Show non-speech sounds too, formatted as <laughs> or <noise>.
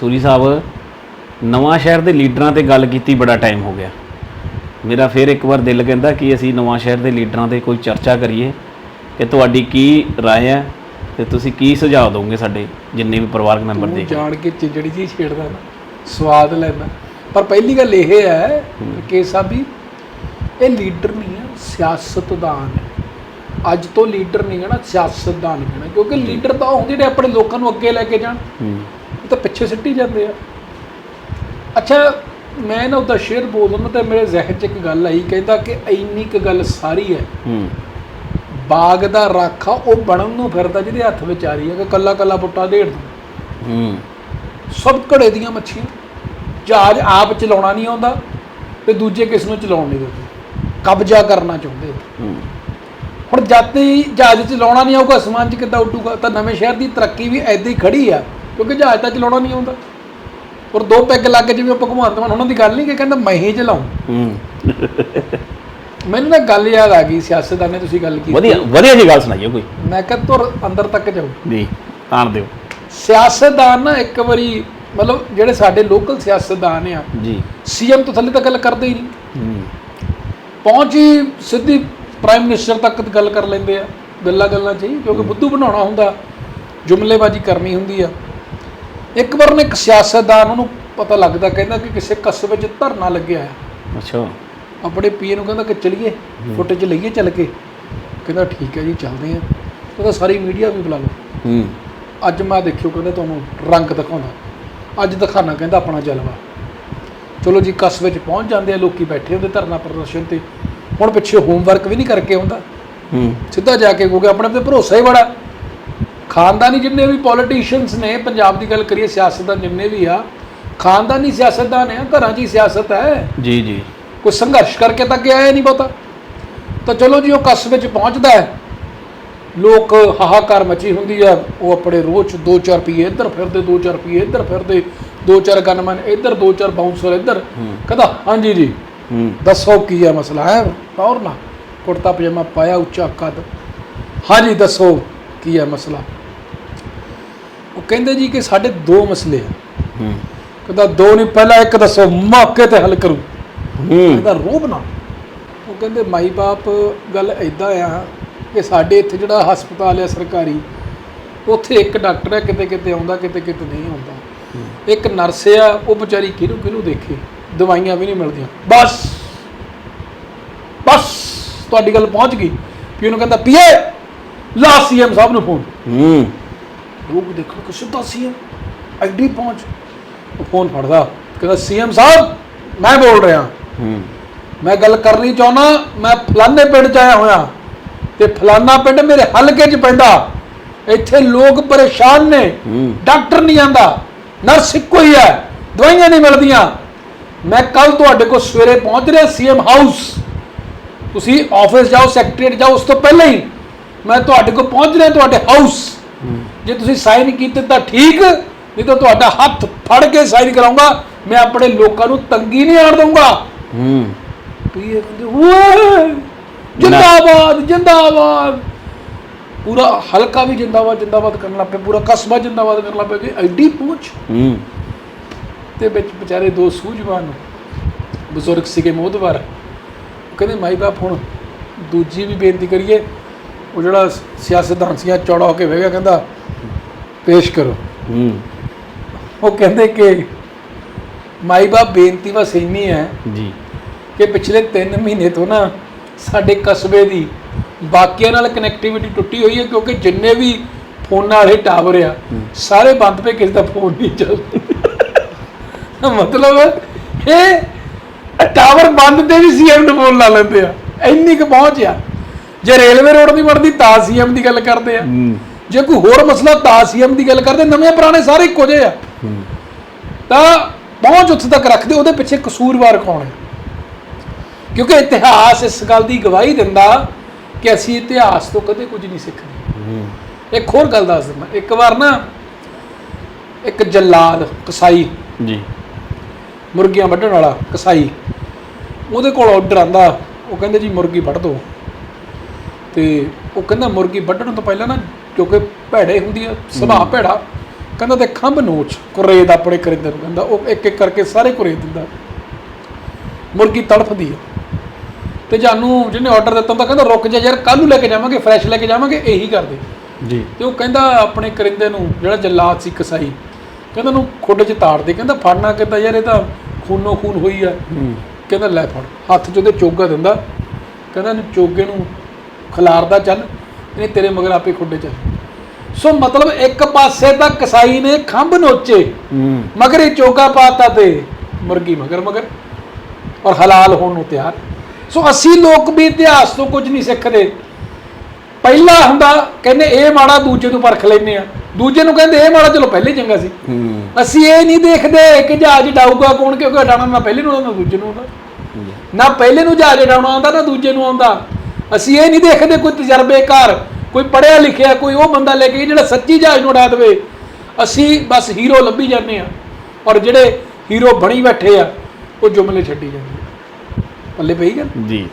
ਸੂਰੀ ਸਾਹਿਬ ਨਵਾਂ ਸ਼ਹਿਰ ਦੇ ਲੀਡਰਾਂ ਤੇ ਗੱਲ ਕੀਤੀ ਬੜਾ ਟਾਈਮ ਹੋ ਗਿਆ ਮੇਰਾ ਫਿਰ ਇੱਕ ਵਾਰ ਦਿਲ ਕਹਿੰਦਾ ਕਿ ਅਸੀਂ ਨਵਾਂ ਸ਼ਹਿਰ ਦੇ ਲੀਡਰਾਂ ਤੇ ਕੋਈ ਚਰਚਾ ਕਰੀਏ ਕਿ ਤੁਹਾਡੀ ਕੀ رائے ਹੈ ਤੇ ਤੁਸੀਂ ਕੀ ਸੁਝਾਅ ਦੋਗੇ ਸਾਡੇ ਜਿੰਨੇ ਵੀ ਪਰਿਵਾਰਕ ਮੈਂਬਰ ਤੂੰ ਦੇ ਜਾਣ ਕੇ ਚਿਜੜੀ ਜੀ ਛੇੜਦਾ ਨਾ ਸਵਾਦ ਲੈਂਦਾ ਪਰ ਪਹਿਲੀ ਗੱਲ ਇਹ ਹੈ ਕਿ ਸਾਬੀ ਇਹ ਲੀਡਰ ਨਹੀਂ ਹੈ ਸਿਆਸਤਦਾਨ ਹੈ ਅੱਜ ਤੋਂ ਲੀਡਰ ਨਹੀਂ ਕਹਿਣਾ ਸਿਆਸਤਦਾਨ ਕਹਿਣਾ ਕਿਉਂਕਿ ਲੀਡਰ ਤਾਂ ਉਹ ਹੁੰਦੇ ਜਿਹੜੇ ਆਪਣੇ ਲੋਕਾਂ ਨੂੰ ਅੱਗੇ ਲੈ ਕੇ ਜਾਣ ਹੂੰ ਇਹ ਤਾਂ ਪਿੱਛੇ ਸਿੱਟੀ ਜਾਂਦੇ ਆ। ਅੱਛਾ ਮੈਂ ਨਾ ਉਹਦਾ ਸ਼ੇਰ ਬੋਲਦਾ ਤੇ ਮੇਰੇ ਜ਼ਿਹਨ 'ਚ ਇੱਕ ਗੱਲ ਆਈ ਕਹਿੰਦਾ ਕਿ ਇੰਨੀ ਕੁ ਗੱਲ ਸਾਰੀ ਹੈ। ਹੂੰ। ਬਾਗ ਦਾ ਰਾਖਾ ਉਹ ਬਣਨ ਨੂੰ ਫਿਰਦਾ ਜਿਹਦੇ ਹੱਥ ਵਿੱਚ ਆ ਰਹੀ ਹੈ ਕਿ ਕੱਲਾ ਕੱਲਾ ਬੁੱਟਾ ਢੇੜ ਦੂੰ। ਹੂੰ। ਸਭ ਘੜੇ ਦੀਆਂ ਮੱਛੀਆਂ। ਜਹਾਜ਼ ਆਪ ਚਲਾਉਣਾ ਨਹੀਂ ਆਉਂਦਾ ਤੇ ਦੂਜੇ ਕਿਸ ਨੂੰ ਚਲਾਉਣ ਨਹੀਂ ਦਿੰਦੇ। ਕਬਜ਼ਾ ਕਰਨਾ ਚਾਹੁੰਦੇ ਹੂੰ। ਹੁਣ ਜਦ ਹੀ ਜਹਾਜ਼ ਚਲਾਉਣਾ ਨਹੀਂ ਆਊਗਾ ਅਸਮਾਨ 'ਚ ਕਿੱਦਾਂ ਉੱਡੂਗਾ ਤਾਂ ਨਵੇਂ ਸ਼ਹਿਰ ਦੀ ਤਰੱਕੀ ਵੀ ਐਦਾਂ ਹੀ ਖੜੀ ਆ। ਕਿਉਂਕਿ ਜਹਾਜ਼ ਤਾਂ ਚਲਾਉਣਾ ਨਹੀਂ ਆਉਂਦਾ। ਔਰ ਦੋ ਪੈਗ ਲੱਗ ਕੇ ਜਿਵੇਂ ਆਪਾਂ ਭਗਵੰਤ ਮਾਨ ਉਹਨਾਂ ਦੀ ਗੱਲ ਨਹੀਂ ਕਿ ਕਹਿੰਦਾ ਮੈਂ ਹੀ ਚਲਾਉਂ। ਮੈਨੂੰ ਨਾ ਗੱਲ ਯਾਦ ਆ ਗਈ ਸਿਆਸਤਦਾਨ ਨੇ ਤੁਸੀਂ ਗੱਲ ਕੀਤੀ। ਵਧੀਆ ਵਧੀਆ ਜੀ ਗੱਲ ਸੁਣਾਈਓ ਕੋਈ। ਮੈਂ ਕਿਹਾ ਤੁਰ ਅੰਦਰ ਤੱਕ ਜਾਓ। ਜੀ ਤਾਣ ਦਿਓ। ਸਿਆਸਤਦਾਨ ਨਾ ਇੱਕ ਵਾਰੀ ਮਤਲਬ ਜਿਹੜੇ ਸਾਡੇ ਲੋਕਲ ਸਿਆਸਤਦਾਨ ਆ ਜੀ। ਸੀਐਮ ਤੋਂ ਥੱਲੇ ਤਾਂ ਗੱਲ ਕਰਦੇ ਹੀ ਨਹੀਂ। ਪਹੁੰਚ ਹੀ ਸਿੱਧੀ ਪ੍ਰਾਈਮ ਮਿਨਿਸਟਰ ਤੱਕ ਗੱਲ ਕਰ ਲੈਂਦੇ ਆ। ਗੱਲਾਂ ਗੱਲਾਂ 'ਚ ਹੀ ਕਿਉਂਕਿ ਬੁੱਧੂ ਬਣਾਉਣਾ ਹੁੰਦਾ ਜੁਮਲੇਬਾਜ਼ੀ ਕਰਨੀ ਹੁੰਦੀ ਆ। ਇੱਕ ਵਾਰ ਨਾ ਇੱਕ ਸਿਆਸਤਦਾਨ ਉਹਨੂੰ ਪਤਾ ਲੱਗਦਾ ਕਹਿੰਦਾ ਕਿ ਕਿਸੇ ਕਸਬੇ 'ਚ ਧਰਨਾ ਲੱਗਿਆ ਆ ਅੱਛਾ। ਆਪਣੇ ਪੀਏ ਨੂੰ ਕਹਿੰਦਾ ਕਿ ਚਲੀਏ ਫੁਟੇਜ ਲਈਏ ਚੱਲ ਕੇ। ਕਹਿੰਦਾ ਠੀਕ ਹੈ ਜੀ ਚੱਲਦੇ ਆ ਉਹਦਾ ਸਾਰੀ ਮੀਡੀਆ ਵੀ ਬੁਲਾ ਲਓ। ਹੂੰ। ਅੱਜ ਮੈਂ ਦੇਖਿਓ ਕਹਿੰਦਾ ਤੁਹਾਨੂੰ ਰੰਗ ਦਿਖਾਉਂਦਾ। ਅੱਜ ਦਿਖਾਣਾ ਕਹਿੰਦਾ ਆਪਣਾ ਜਲਵਾ। ਚਲੋ ਜੀ ਕਸਬੇ 'ਚ ਪਹੁੰਚ ਜਾਂਦੇ ਆ ਲੋਕੀ ਬੈਠੇ ਹੁੰਦੇ ਧਰਨਾ ਪ੍ਰਦਰਸ਼ਨ ਤੇ। ਹੁਣ ਪਿੱਛੇ ਹੋਮਵਰਕ ਵੀ ਨਹੀਂ ਕਰਕੇ ਆਉਂਦਾ। ਹੂੰ। ਸਿੱਧਾ ਜਾ ਕੇ ਕਿਉਂਕਿ ਆਪਣੇ ਤੇ ਭਰੋਸਾ ਹੀ ਬੜਾ। ਖਾਨਦਾਨੀ ਜਿੰਨੇ ਵੀ ਪੋਲੀਟੀਸ਼ੀਅਨਸ ਨੇ ਪੰਜਾਬ ਦੀ ਗੱਲ ਕਰੀਏ ਸਿਆਸਤਦਾਨ ਜਿੰਨੇ ਵੀ ਆ ਖਾਨਦਾਨੀ ਸਿਆਸਤਦਾਨ ਆ ਘਰਾਂ 'ਚ ਹੀ ਸਿਆਸਤ ਹੈ। ਜੀ ਜੀ। ਕੋਈ ਸੰਘਰਸ਼ ਕਰਕੇ ਤਾਂ ਗਿਆ ਹੀ ਨਹੀਂ ਬਹੁਤਾ। ਤਾਂ ਚਲੋ ਜੀ ਉਹ ਕਸਬੇ 'ਚ ਪਹੁੰਚਦਾ ਹੈ। ਲੋਕ ਹਾਹਾਕਾਰ ਮਚੀ ਹੁੰਦੀ ਆ ਉਹ ਆਪਣੇ ਰੋਜ਼ 2-4 ਰੁਪਏ ਇੱਧਰ ਫਿਰਦੇ 2-4 ਰੁਪਏ ਇੱਧਰ ਫਿਰਦੇ 2-4 ਗਨਮੈਨ ਇੱਧਰ 2-4 ਬਾਉਂਸਰ ਇੱਧਰ। ਕਹਿੰਦਾ ਹਾਂਜੀ ਜੀ ਦੱਸੋ ਕੀ ਹੈ ਮਸਲਾ ਹੈ? ਔਰ ਨਾ ਕੁੜਤਾ ਪਜਾਮਾ ਪਾਇਆ ਉੱਚਾ ਕੱਦ। ਹਾਂਜੀ ਦੱਸੋ ਕੀ ਹੈ ਮਸਲਾ? ਉਹ ਕਹਿੰਦੇ ਜੀ ਕਿ ਸਾਡੇ ਦੋ ਮਸਲੇ ਆ। ਹੂੰ। ਕਹਿੰਦਾ ਦੋ ਨਹੀਂ ਪਹਿਲਾਂ ਇੱਕ ਦੱਸੋ ਮੌਕੇ ਤੇ ਹੱਲ ਕਰੂ। ਹੂੰ। ਇਹਦਾ ਰੋਬ ਨਾ ਉਹ ਕਹਿੰਦੇ ਮਾਈ ਬਾਪ ਗੱਲ ਐਦਾਂ ਆ ਕਿ ਸਾਡੇ ਇੱਥੇ ਜਿਹੜਾ ਹਸਪਤਾਲ ਹੈ ਸਰਕਾਰੀ ਉੱਥੇ ਇੱਕ ਡਾਕਟਰ ਹੈ ਕਿਤੇ ਕਿਤੇ ਆਉਂਦਾ ਕਿਤੇ ਕਿਤੇ ਨਹੀਂ ਆਉਂਦਾ। ਇੱਕ ਨਰਸ ਆ ਉਹ ਵਿਚਾਰੀ ਕਿਹਨੂੰ ਕਿਹਨੂੰ ਦੇਖੇ? ਦਵਾਈਆਂ ਵੀ ਨਹੀਂ ਮਿਲਦੀਆਂ। ਬਸ। ਬਸ। ਤੁਹਾਡੀ ਗੱਲ ਪਹੁੰਚ ਗਈ। ਵੀ ਉਹਨੂੰ ਕਹਿੰਦਾ ਪੀਏ! ਲਾ ਸੀਐਮ ਸਾਹਿਬ ਨੂੰ ਫੋਨ ਹੂੰ। ਲੋਕ ਦੇਖੋ ਕਿ ਸਿੱਧਾ ਸੀਐਮ ਐਡੀ ਪਹੁੰਚ। ਉਹ ਫੋਨ ਫੜਦਾ ਕਹਿੰਦਾ ਸੀਐਮ ਸਾਹਿਬ ਮੈਂ ਬੋਲ ਰਿਹਾ। ਹੂੰ। ਮੈਂ ਗੱਲ ਕਰਨੀ ਚਾਹੁੰਦਾ ਮੈਂ ਫਲਾਣੇ ਪਿੰਡ ਚ ਆਇਆ ਹੋਇਆ। ਤੇ ਫਲਾਣਾ ਪਿੰਡ ਮੇਰੇ ਹਲਕੇ ਚ ਪੈਂਦਾ। ਇੱਥੇ ਲੋਕ ਪਰੇਸ਼ਾਨ ਨੇ। ਡਾਕਟਰ ਨਹੀਂ ਆਂਦਾ। ਨਰਸ ਇੱਕੋ ਹੀ ਹੈ। ਦਵਾਈਆਂ ਨਹੀਂ ਮਿਲਦੀਆਂ। ਮੈਂ ਕੱਲ ਤੁਹਾਡੇ ਕੋਲ ਸਵੇਰੇ ਪਹੁੰਚ ਰਿਹਾ ਸੀਐਮ ਹਾਊਸ। ਤੁਸੀਂ ਆਫਿਸ ਜਾਓ ਸੈਕਟਰੀਏਟ ਜਾਓ ਉਸ ਤੋਂ ਪਹਿਲਾਂ ਹੀ ਮੈਂ ਤੁਹਾਡੇ ਕੋਲ ਪਹੁੰਚ ਰਿਹਾ ਤੁਹਾਡੇ ਹਾਊਸ। ਜੇ ਤੁਸੀਂ ਸਾਈਨ ਕੀਤੇ ਤਾਂ ਠੀਕ ਨਹੀਂ ਤਾਂ ਤੁਹਾਡਾ ਹੱਥ ਫੜ ਕੇ ਸਾਈਨ ਕਰਾਉਂਗਾ ਮੈਂ ਆਪਣੇ ਲੋਕਾਂ ਨੂੰ ਤੰਗੀ ਨਹੀਂ ਆਣ ਦਊਂਗਾ। ਹੂੰ। ਪੀਏ ਜਿੰਦਾਬਾਦ ਜਿੰਦਾਬਾਦ। ਪੂਰਾ ਹਲਕਾ ਵੀ ਜਿੰਦਾਬਾਦ ਜਿੰਦਾਬਾਦ ਕਰਨ ਲੱਗ ਪਿਆ ਪੂਰਾ ਕਸਬਾ ਜਿੰਦਾਬਾਦ ਕਰਨ ਲੱਗ ਪਿਆ ਕਿ ਐਡੀ ਪਹੁੰਚ ਹੂੰ। ਤੇ ਵਿੱਚ ਵਿਚਾਰੇ ਦੋ ਸੂਝਵਾਨ ਬਜ਼ੁਰਗ ਸੀਗੇ ਮੋਦਵਾਰ ਕਹਿੰਦੇ ਮਾਈ ਬਾਪ ਹੁਣ ਦੂਜੀ ਵੀ ਬੇਨਤੀ ਕਰੀਏ ਉਹ ਜਿਹੜਾ ਸਿਆਸਤਦਾਨ ਸੀਗਾ ਚੌੜਾ ਹੋ ਕੇ ਬਹਿ ਗਿਆ ਕਹਿੰਦਾ ਪੇਸ਼ ਕਰੋ। ਹੂੰ। ਉਹ ਕਹਿੰਦੇ ਕਿ ਮਾਈ ਬਾਪ ਬੇਨਤੀ ਬਸ ਇੰਨੀ ਹੈ ਜੀ। ਕਿ ਪਿਛਲੇ 3 ਮਹੀਨੇ ਤੋਂ ਨਾ ਸਾਡੇ ਕਸਬੇ ਦੀ ਬਾਕੀਆਂ ਨਾਲ ਕਨੈਕਟੀਵਿਟੀ ਟੁੱਟੀ ਹੋਈ ਹੈ ਕਿਉਂਕਿ ਜਿੰਨੇ ਵੀ ਫੋਨਾਂ ਵਾਲੇ ਟਾਵਰ ਆ ਸਾਰੇ ਬੰਦ ਪਏ ਕਿਸੇ ਦਾ ਫੋਨ ਨਹੀਂ ਚੱਲਦਾ <laughs> ਮਤਲਬ ਇਹ ਟਾਵਰ ਬੰਦ ਤੇ ਵੀ ਸੀਐਮ ਨੂੰ ਫੋਨ ਲਾ ਲੈਂਦੇ ਆ। ਇੰਨੀ ਕੁ ਪਹੁੰਚ ਆ। ਜੇ ਰੇਲਵੇ ਰੋਡ ਦੀ ਬਣਦੀ ਤਾਂ ਸੀਐਮ ਦੀ ਗੱਲ ਕਰਦੇ ਆ। ਜੇ ਕੋਈ ਹੋਰ ਮਸਲਾ ਤਾਂ ਸੀਐਮ ਦੀ ਗੱਲ ਕਰਦੇ। ਨਵੇਂ ਪੁਰਾਣੇ ਸਾਰੇ ਇੱਕੋ ਜਿਹੇ ਆ। ਤਾਂ ਪਹੁੰਚ ਉੱਥੇ ਤੱਕ ਰੱਖਦੇ ਉਹਦੇ ਪਿੱਛੇ ਕਸੂਰਵਾਰ ਕੌਣ ਹੈ? ਕਿਉਂਕਿ ਇਤਿਹਾਸ ਇਸ ਗੱਲ ਦੀ ਗਵਾਹੀ ਦਿੰਦਾ ਕਿ ਅਸੀਂ ਇਤਿਹਾਸ ਤੋਂ ਕਦੇ ਕੁਝ ਨਹੀਂ ਸਿੱਖਦੇ। ਇੱਕ ਹੋਰ ਗੱਲ ਦੱਸ ਦਿੰਦਾ। ਇੱਕ ਵਾਰ ਨਾ ਇੱਕ ਜੱਲਾਦ ਕਸਾਈ ਜੀ। ਮੁਰਗੀਆਂ ਵੱਢਣ ਵਾਲਾ ਕਸਾਈ ਉਹਦੇ ਕੋਲ ਆਰਡਰ ਆਂਦਾ ਉਹ ਕਹਿੰਦੇ ਜੀ ਮੁਰਗੀ ਵੱਢ ਦਿਓ ਤੇ ਉਹ ਕਹਿੰਦਾ ਮੁਰਗੀ ਵੱਢਣ ਤੋਂ ਪਹਿਲਾਂ ਨਾ ਕਿਉਂਕਿ ਭੈੜੇ ਹੁੰਦੀ ਆ ਸੁਭਾਅ ਭੈੜਾ ਕਹਿੰਦਾ ਤੇ ਖੰਭ ਨੋਚ ਕੁਰੇਦ ਆਪਣੇ ਕਰਿੰਦੇ ਨੂੰ ਕਹਿੰਦਾ ਉਹ ਇੱਕ ਇੱਕ ਕਰਕੇ ਸਾਰੇ ਕੁਰੇਦ ਦਿੰਦਾ। ਮੁਰਗੀ ਤੜਫਦੀ ਆ। ਤੇ ਜਾਨੂੰ ਜਿਹਨੇ ਆਰਡਰ ਦਿੱਤਾ ਤਾਂ ਕਹਿੰਦਾ ਰੁਕ ਜਾ ਯਾਰ ਕੱਲ ਨੂੰ ਲੈ ਕੇ ਜਾਵਾਂਗੇ ਫਰੈਸ਼ ਲੈ ਕੇ ਜਾਵਾਂਗੇ ਇਹੀ ਕਰਦੇ। ਜੀ। ਤੇ ਉਹ ਕਹਿੰਦਾ ਆਪਣੇ ਕਰਿੰਦੇ ਨੂੰ ਜਿਹੜਾ ਜੱਲਾਦ ਸੀ ਕਸਾਈ ਕਹਿੰਦਾ ਨੂੰ ਖੁੱਡ 'ਚ ਤਾੜ ਦੇ ਕਹਿੰਦਾ ਫੜਨਾ ਕਹਿੰਦਾ ਯਾਰ ਇਹ ਤਾਂ ਖੂਨੋ ਖੂਨ ਹੋਈ ਆ। ਕਹਿੰਦਾ ਲੈ ਫੜ ਹੱਥ 'ਚ ਉਹਦੇ ਚੋਗਾ ਦਿੰਦਾ। ਕਹਿੰਦਾ ਚੋਗੇ ਨੂੰ ਖਿਲਾਰਦਾ ਚੱਲ ਇਹਨੇ ਤੇਰੇ ਮਗਰ ਆਪੇ ਖੁੱਡੇ ਚੱਲ। ਸੋ ਮਤਲਬ ਇੱਕ ਪਾਸੇ ਤਾਂ ਕਸਾਈ ਨੇ ਖੰਭ ਨੋਚੇ ਮਗਰ ਇਹ ਚੋਗਾ ਪਾਤਾ ਤੇ ਮੁਰਗੀ ਮਗਰ ਮਗਰ ਔਰ ਹਲਾਲ ਹੋਣ ਨੂੰ ਤਿਆਰ। ਸੋ ਅਸੀਂ ਲੋਕ ਵੀ ਇਤਿਹਾਸ ਤੋਂ ਕੁਝ ਨਹੀਂ ਸਿੱਖਦੇ। ਪਹਿਲਾ ਹੁੰਦਾ ਕਹਿੰਦੇ ਇਹ ਮਾੜਾ ਦੂਜੇ ਨੂੰ ਪਰਖ ਲੈਨੇ ਆ ਦੂਜੇ ਨੂੰ ਕਹਿੰਦੇ ਇਹ ਮਾੜਾ ਚਲੋ ਪਹਿਲੇ ਚੰਗਾ ਸੀ। ਅਸੀਂ ਇਹ ਨਹੀਂ ਦੇਖਦੇ ਕਿ ਜਹਾਜ਼ ਡਾਊਗਾ ਕੌਣ ਕਿਉਂਕਿ ਡਾਉਣਾ ਨਾ ਪਹਿਲੇ ਨੂੰ ਆਉਂਦਾ ਨਾ ਦੂਜੇ ਨੂੰ ਆਉਂਦਾ। ਨਾ ਪਹਿਲੇ ਨੂੰ ਜਹਾਜ਼ ਡਾਉਣਾ ਆਉਂਦਾ ਨਾ ਦੂਜੇ ਨੂੰ ਆਉਂਦਾ। ਅਸੀਂ ਇਹ ਨਹੀਂ ਦੇਖਦੇ ਕੋਈ ਤਜਰਬੇਕਾਰ ਕੋਈ ਪੜਿਆ ਲਿਖਿਆ, ਕੋਈ ਉਹ ਬੰਦਾ ਲੈ ਕੇ ਜਿਹੜਾ ਸੱਚੀ ਜਹਾਜ਼ ਨੂੰ ਉਡਾ ਦੇਵੇ। ਅਸੀਂ ਬਸ ਹੀਰੋ ਲੱਭੀ ਜਾਂਦੇ ਆ ਔਰ ਜਿਹੜੇ ਹੀਰੋ ਬਣੀ ਬੈਠੇ ਆ, ਉਹ ਜੁਮਲੇ ਛੱਡੀ ਜਾਂਦੇ ਆ। ਪੱਲੇ ਪਈ ਗੱਲ? ਜੀ।